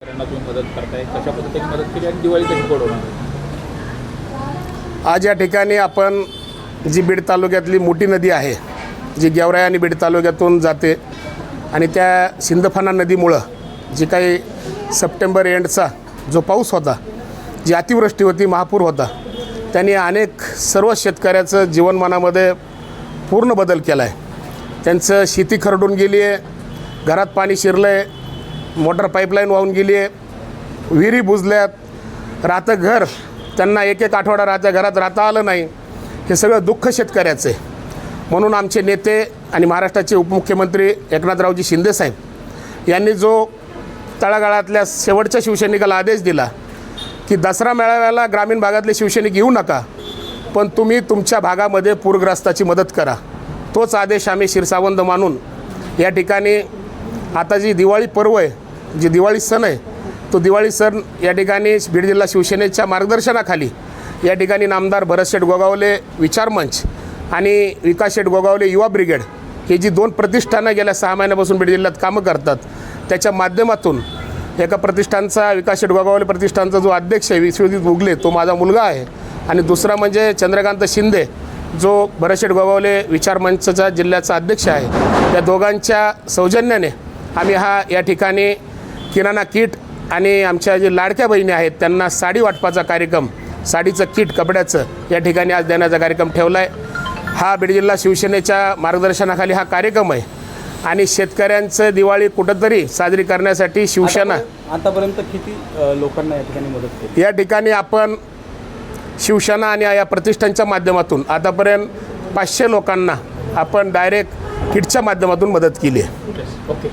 तुम्ही मदत करताय कशा पद्धतीने मदत केली आणि दिवाळी कशी पडवणार आज या ठिकाणी आपण जी बीड तालुक्यातली मोठी नदी आहे जी गेवराई आणि बीड तालुक्यातून जाते आणि त्या सिंदफाना नदीमुळं जी काही सप्टेंबर एंडचा जो पाऊस होता जी अतिवृष्टी होती महापूर होता त्यांनी अनेक सर्व शेतकऱ्याचं जीवनमानामध्ये पूर्ण बदल केला आहे त्यांचं शेती खरडून गेली आहे घरात पाणी शिरलं आहे मोटर पाईपलाईन वाहून गेली आहे. विहिरी बुजल्यात. राहतं घर. त्यांना एक एक आठवडा राहत्या घरात राहता आलं नाही. हे सगळं दुःख शेतकऱ्याचं आहे. म्हणून आमचे नेते आणि महाराष्ट्राचे उपमुख्यमंत्री एकनाथरावजी शिंदेसाहेब यांनी जो तळागाळातल्या शेवटच्या शिवसैनिकाला आदेश दिला की दसरा मेळाव्याला ग्रामीण भागातले शिवसैनिक येऊ नका पण तुम्ही तुमच्या भागामध्ये पूरग्रस्ताची मदत करा. तोच आदेश आम्ही शिरसावंत मानून या ठिकाणी आता जी दिवाळी पर्व आहे जी दिवाळी सण आहे तो दिवाळी सण या ठिकाणी बीड जिल्हा शिवसेनेच्या मार्गदर्शनाखाली या ठिकाणी नामदार भरतशेठ गोगावले विचारमंच आणि विकास शेठ गोगावले युवा ब्रिगेड ही जी दोन प्रतिष्ठानं गेल्या सहा महिन्यापासून बीड जिल्ह्यात कामं करतात त्याच्या माध्यमातून एका प्रतिष्ठानचा विकास शेठ गोगावले प्रतिष्ठानचा जो अध्यक्ष आहे विश्वजित उगले तो माझा मुलगा आहे. आणि दुसरा म्हणजे चंद्रकांत शिंदे जो भरतशेठ गोगावले विचार मंचचा जिल्ह्याचा अध्यक्ष आहे. त्या दोघांच्या सौजन्याने आम्ही हा या ठिकाणी किराणा किट आणि आमच्या जे लाडक्या बहिणी आहेत त्यांना साडी वाटपाचा कार्यक्रम साडीचं किट कपड्याचं या ठिकाणी आज देण्याचा कार्यक्रम ठेवला आहे हा बीड जिल्हा शिवसेनेच्या मार्गदर्शनाखाली हा कार्यक्रम आहे. आणि शेतकऱ्यांचं दिवाळी कुठंतरी साजरी करण्यासाठी शिवसेना आतापर्यंत किती लोकांना या ठिकाणी मदत केली? या ठिकाणी आपण शिवसेना आणि या प्रतिष्ठानच्या माध्यमातून आतापर्यंत पाचशे लोकांना आपण डायरेक्ट किटच्या माध्यमातून मदत केली आहे. ओके.